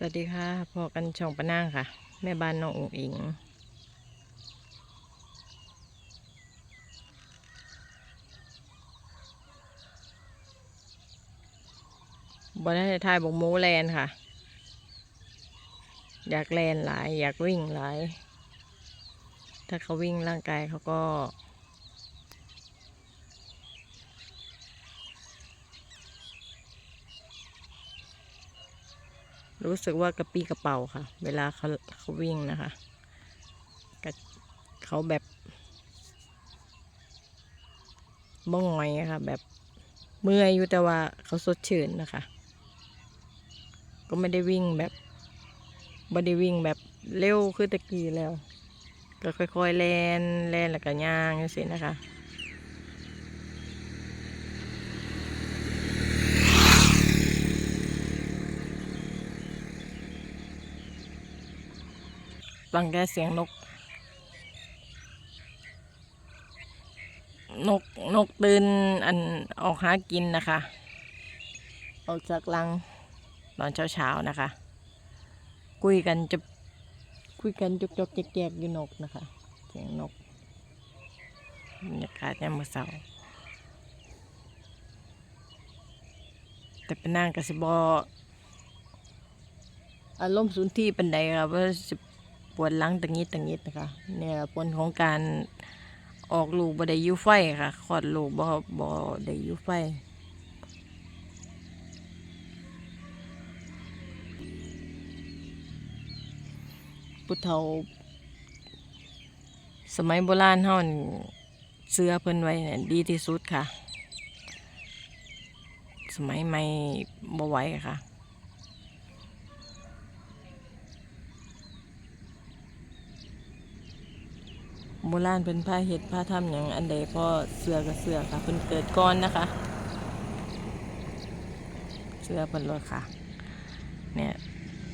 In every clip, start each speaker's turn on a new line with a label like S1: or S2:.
S1: สวัสดีค่ะพอกันช่องปะนางค่ะ แม่บ้านน้องอุ๋งอิง บอได้ทายบอกโมแลนค่ะ อยากแลนหลาย อยากวิ่งหลาย ถ้าเขาวิ่งร่างกายเขาก็ รู้สึกว่ากระปี้กระเป๋าค่ะ เวลาเขาเขาวิ่งนะคะกเขาแบบบ้องงอยอะค่ะ แบบเมื่อยอยู่แต่ว่าเขาสดชื่นนะคะ ก็ไม่ได้วิ่งแบบไม่ได้วิ่งแบบเร็วคือตะกี้แล้ว ก็ค่อยๆแลนแลนแล้วก็ย่างจังซี่นะคะ ฟังแค่เสียงนก นกนกตื่นอันออกหากินนะคะ ออกจากรังตอนเช้าๆนะคะ คุยกันจะคุยกันจกจกแจกๆอยู่นกนะคะ เสียงนกบรรยากาศยามมื้อเช้าแต่เป็นนางกสิบออารมณ์สุนที่ปันใดค่ะว่าสิ ปวดหลังตังนิดตังนิดนะคะเนี่ยผลของการออกลูกบ่ได้ยูไฟค่ะคลอดลูกบ่บ่ได้ยูไฟผู้เฒ่าสมัยโบราณเฮานเสื้อเพิ่นไว้เนี่ยดีที่สุดค่ะ สมัยใหม่บ่ไหวค่ะ โบราณเป็นผ้าเห็ดผ้าทำอย่างอันใดก็เสือกับเสือค่ะเพิ่นเกิดก่อนนะคะ เสือเพิ่นเลยค่ะ เนี่ย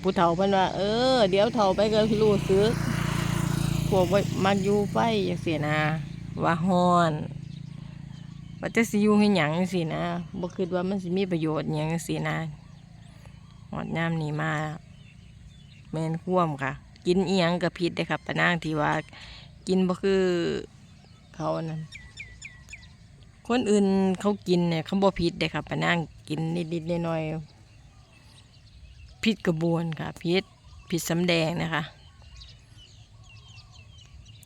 S1: ผู้เฒ่าเพิ่นว่า เออ เดี๋ยวเฒ่าไปก็รู้สึกพวกว่ามักอยู่ไฟอย่างเสียนะว่าฮอนว่าจะสิอยู่ให้หยังจังซี่นะบ่คิดว่ามันสิมีประโยชน์หยังจังซี่นะฮอดยามนี้มาแม่นคว่ำค่ะ กินเอียงก็ผิดเด้ครับปะนางที่ว่า กินบ่คือเขานะคนอื่นเขากินเนี่ยเขาบ่ผิดเด้ครับปะนางกินนิดๆน่อยๆผิดกระบวนค่ะผิดผิดสำแดงนะคะ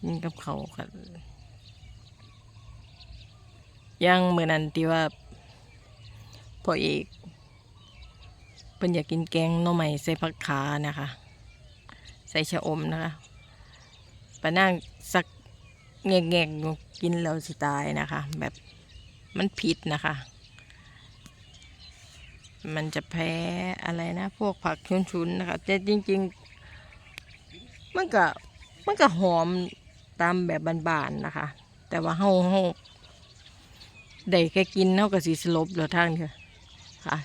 S1: กินกับเขาค่ะอย่างมื้อนั้นที่ว่าพอเอกเพิ่นอยากกินแกงหน่อไม้ใส่ผักขานะคะ ใส่ชะอมนะคะปะนั่ง สักแงกแงกๆกินแล้วสิตายนะคะ แบบมันผิดนะคะ มันจะแพ้อะไรนะ พวกผักชุนๆนะคะแต่จริง ๆ มันก็มันก็หอมตามแบบบานๆนะคะ แต่ว่าเฮาเฮาได้แค่กินเฮาก็สิสลบแล้วทางเถอะค่ะ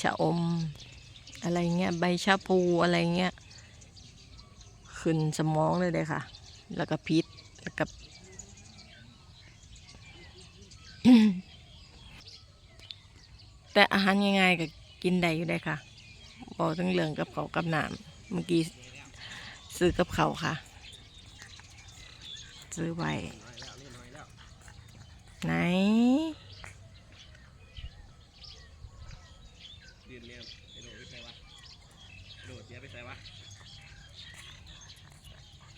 S1: ชะอมอะไรเงี้ยใบชะพูอะไรเงี้ยขึ้นสมองเลยเลยค่ะ แล้วก็พิษแล้วก็แต่อาหารง่ายๆก็กินได้อยู่ได้ค่ะบอกทั้งเรื่องกับเขากับน้ำเมื่อกี้ซื้อกับเขาค่ะ ซื้อไว้ไหน
S2: ยืนเนี่ยไปโดดไปใส่วะโดดเสียไปใส่วะ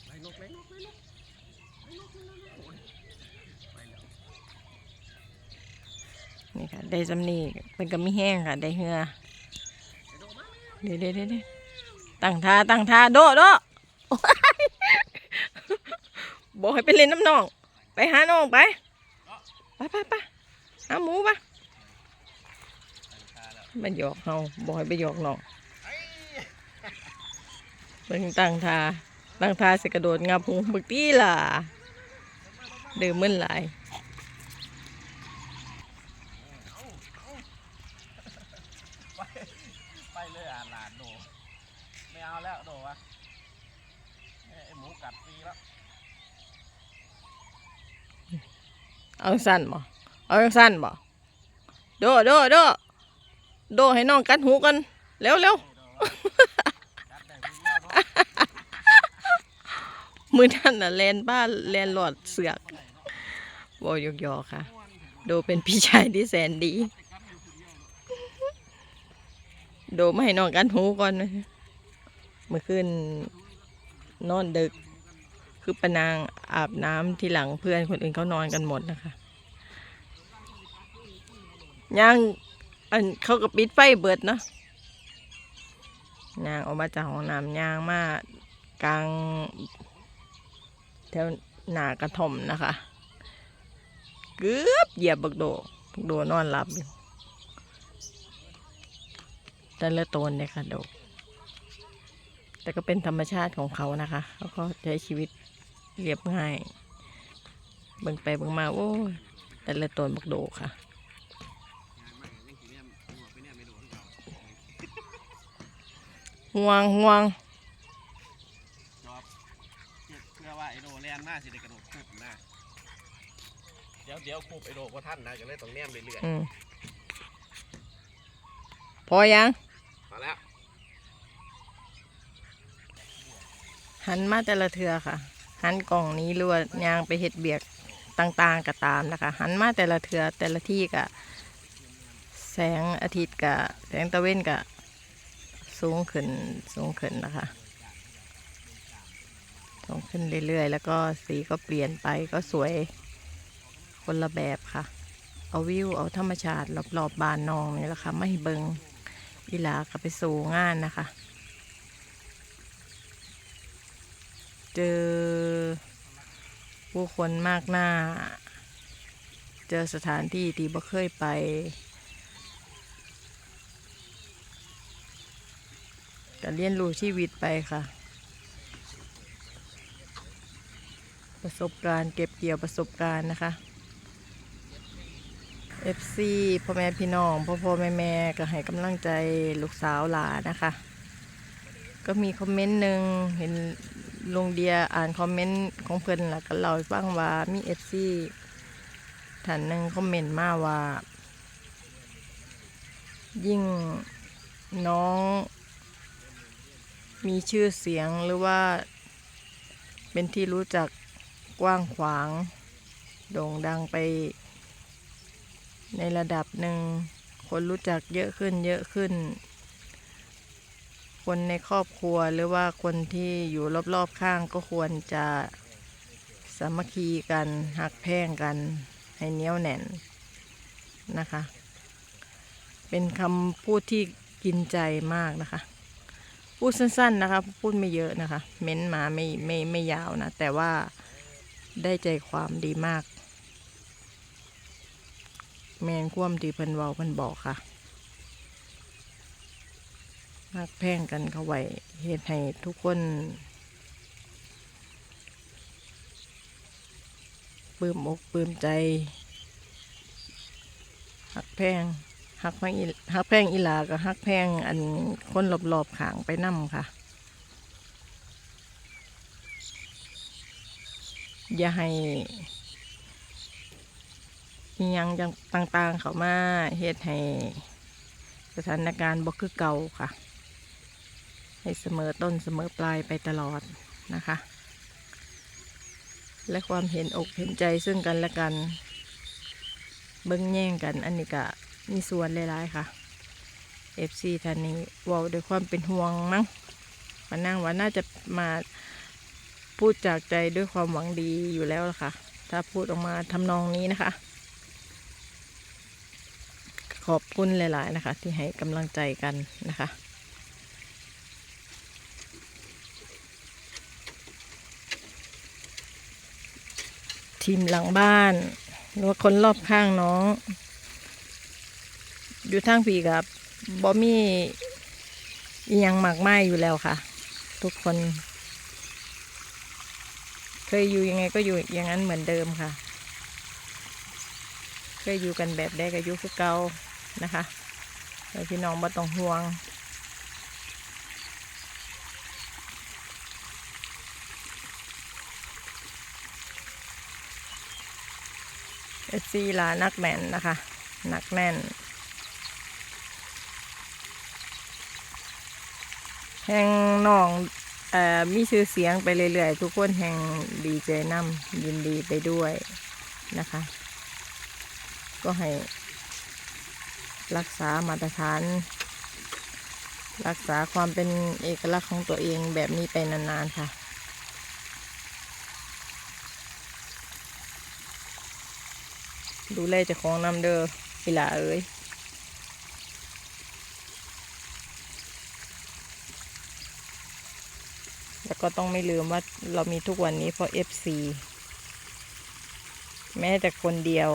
S2: ไล่นกไล่นกไล่นกไล่นกไล่นกไล่นกโอ้ยไปแล้ว
S1: นี่ค่ะ ได้สำนีเป็นก็มีแห้งค่ะ ได้เหือ
S2: ไปโดดมา
S1: เดี๋ยวเดี๋ยวเดี๋ยวเดี๋ยวตั้งท่าตั้งท่าโดดโดดโอ้ยบอกให้ไปเล่นน้ำน้อง ไปหาน้องไป ไปไปไปหาหมูป
S2: ตั้งคาแล้ว
S1: มันหยอกเฮาบอกให้ไปหยอกน้องเพิ่งตั้งท่าตั้งท่าสิกระโดดงับหูบึกตี้ล่ะเดือมึนหลาย
S2: เลยอ่านหลานโดไม่เอาแล้วโดวะไอหมูกัดฟรีแล้ว
S1: เอาสั้นบ่เอาสั้นบ่โดโดโดโดให้น้องกัดหูกันเร็วเร็วมือท่านน่ะแลนบ้านแลนหลอดเสือกบอยกยอค่ะ โดเป็นพี่ชายที่แสนดี โดไม่ให้นอนกันหูก่อนนะเมื่อคืนนอนดึก คือปนางอาบน้ำที่หลังเพื่อนคนอื่นเขานอนกันหมดนะคะย่างอันเขาก็ปิดไฟเบิดเนาะย่างออกมาจากห้องน้ำย่างมากลางแถวหนากระท่อมนะคะ เกือบเหยียบบักโดบักโดนอนหลับอยู่ แต่ละตนเนี่ยค่ะโดก แต่ก็เป็นธรรมชาติของเขานะคะ เขาก็ใช้ชีวิตเรียบง่ายเบิ่งไปเบิ่งมาโอ้ยแต่ละตนบักโดค่ะห่วงห่วง
S2: จอบเพื่อว่าไอโดแลนมากสิได้กระโดดคูบนะเดี๋ยวเดี๋ยวคูบไอโดว่าท่านนะก็เลยต้องแนมเรื่อย
S1: อืมพอยัง
S2: ๆมาแล้ว
S1: หันมาแต่ละเทือค่ะ หันกล่องนี้หรือว่ายางไปเห็ดเบียกต่างๆก็ตามนะคะ หันมาแต่ละเทือแต่ละที่ก็แสงอาทิตย์กับแสงตะเวนก็สูงขึ้นสูงขึ้นนะคะสูงขึ้นเรื่อยๆ แล้วก็สีก็เปลี่ยนไปก็สวยคนละแบบค่ะ เอาวิวเอาธรรมชาติรอบๆบานนองนี่แหละค่ะ ไม่เบิงอีหลาก็ไปสู่งานนะคะ เจอผู้คนมากหน้า เจอสถานที่ที่บ่เคยไปก็เรียนรู้ชีวิตไปค่ะ ประสบการณ์เก็บเกี่ยวประสบการณ์นะคะ FC พ่อแม่พี่น้องพ่อพ่อแม่แม่ก็ให้กำลังใจลูกสาวหลานนะคะ ก็มีคอมเมนต์หนึ่งเห็น ลงเดียอ่านคอมเมนต์ของเพื่อนแล้วก็เล่าให้ฟังว่ามีเอฟซีท่านหนึ่งคอมเมนต์มาว่า ยิ่งน้อง มีชื่อเสียงหรือว่า เป็นที่รู้จักกว้างขวาง โด่งดังไป ในระดับหนึ่ง คนรู้จักเยอะขึ้นเยอะขึ้น คนในครอบครัวหรือว่าคนที่อยู่รอบๆข้างก็ควรจะสามัคคีกันหักแพ่งกันให้เนี้ยวแน่นนะคะ เป็นคำพูดที่กินใจมากนะคะ พูดสั้นๆนะคะ พูดไม่เยอะนะคะ เม้นมาไม่ไม่ไม่ยาวนะ แต่ว่าได้ใจความดีมาก แมนคว่ำที่เพิ่นเว้าเพิ่นบอกค่ะ มักแพงกันเขาไว้เหตุให้ทุกคนปลื้มอกปลื้มใจ หักแพงหักแพงหักแพงอีลากับหักแพงอันคนรอบๆขางไปนั่มค่ะ อย่าให้ยังจังต่างๆเขามาเหตุให้สถานการณ์บ่คือเก่าค่ะ ให้เสมอต้นเสมอปลายไปตลอดนะคะ และความเห็นอกเห็นใจซึ่งกันและกัน เบิ้งแย่งกันอันนี้ก็มีส่วนหลายๆค่ะ FC ท่านนี้ว่าด้วยความเป็นห่วงมั้งมานั่งว่าน่าจะมาพูดจากใจด้วยความหวังดีอยู่แล้วละค่ะ ถ้าพูดออกมาทำนองนี้นะคะ ขอบคุณหลาย ๆ นะคะ ที่ให้กำลังใจกันนะคะ ทีมหลังบ้าน หรือว่าคนรอบข้างน้อง อยู่ทางผีกับบอมี่ยังหมากไม้อยู่แล้วค่ะ ทุกคน เคยอยู่ยังไงก็อยู่อย่างนั้นเหมือนเดิมค่ะ เคยอยู่กันแบบได้กับยุคคือเก่านะคะแล้วพี่น้องบ่ต้องห่วง เอซีลานักแม่นนะคะนักแน่น แห่งน้องอมีชื่อเสียงไปเรื่อยๆ ทุกคนแห่งดีใจนำยินดีไปด้วยนะคะ ก็ให้ รักษามาตรฐาน รักษาความเป็นเอกลักษณ์ของตัวเองแบบนี้ไปนานๆค่ะ ดูแลเจ้าของนำเด้ออีหลาเอ้ยแล้วก็ต้องไม่ลืมว่าเรามีทุกวันนี้เพราะ FC แม้แต่คนเดียว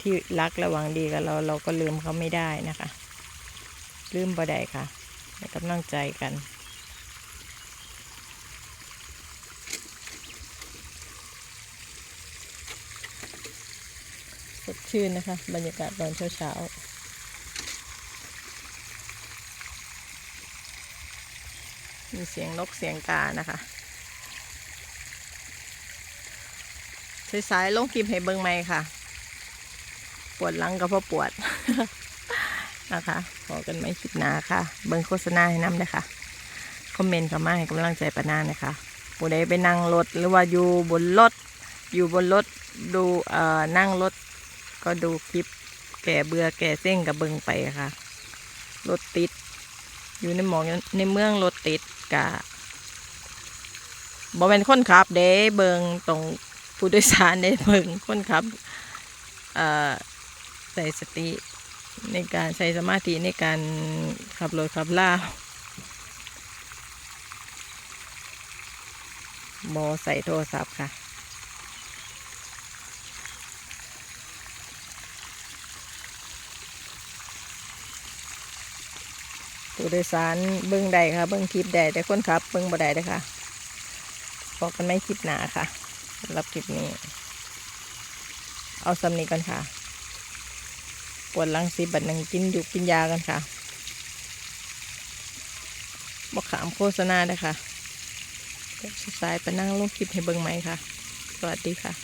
S1: ที่รักและหวังดีกับเราเราก็ลืมเขาไม่ได้นะคะ ลืมบ่ได้ค่ะให้กำลังใจกัน ชื่นนะคะ บรรยากาศตอนเช้าๆมีเสียงนกเสียงกานะคะสายๆลงคลิปให้เบิ่งไหมค่ะ ปวดหลังก็เพราะปวดนะคะพอกันไหมคลิปหนาค่ะ เบิ่งโฆษณาให้น้ำเลยค่ะ คอมเมนต์เข้ามาให้กำลังใจปานานะคะผู้ใดไปนั่งรถหรือว่าอยู่บนรถอยู่บนรถดูเอ่อนั่งรถ ก็ดูคลิปแก่เบื่อแก่เส้งกับเบิงไปค่ะ รถติด อยู่ในหมองในเมืองรถติดกะบ่เป็นคนขับเด้เบิงตรงผู้โดยสารเด้เบิงคนขับใส่สติในการใช้สมาธิในการขับรถขับล่าบอใส่โทรศัพท์ค่ะ ผู้โดยสารเบิ้งได้ค่ะ เบิ้งคลิปได้แต่คนขับ เบิ้งบ่ได้เด้อค่ะบอกกันไม่คลิปหนาค่ะสำหรับคลิปนี้ เอาสำนีกันค่ะ ปวดหลังสีบัดหนึ่งกินอยู่กินยากันค่ะบอกขามโฆษณาเด้อค่ะสายไปนั่งลงคลิปให้เบิ้งไหมค่ะ สวัสดีค่ะ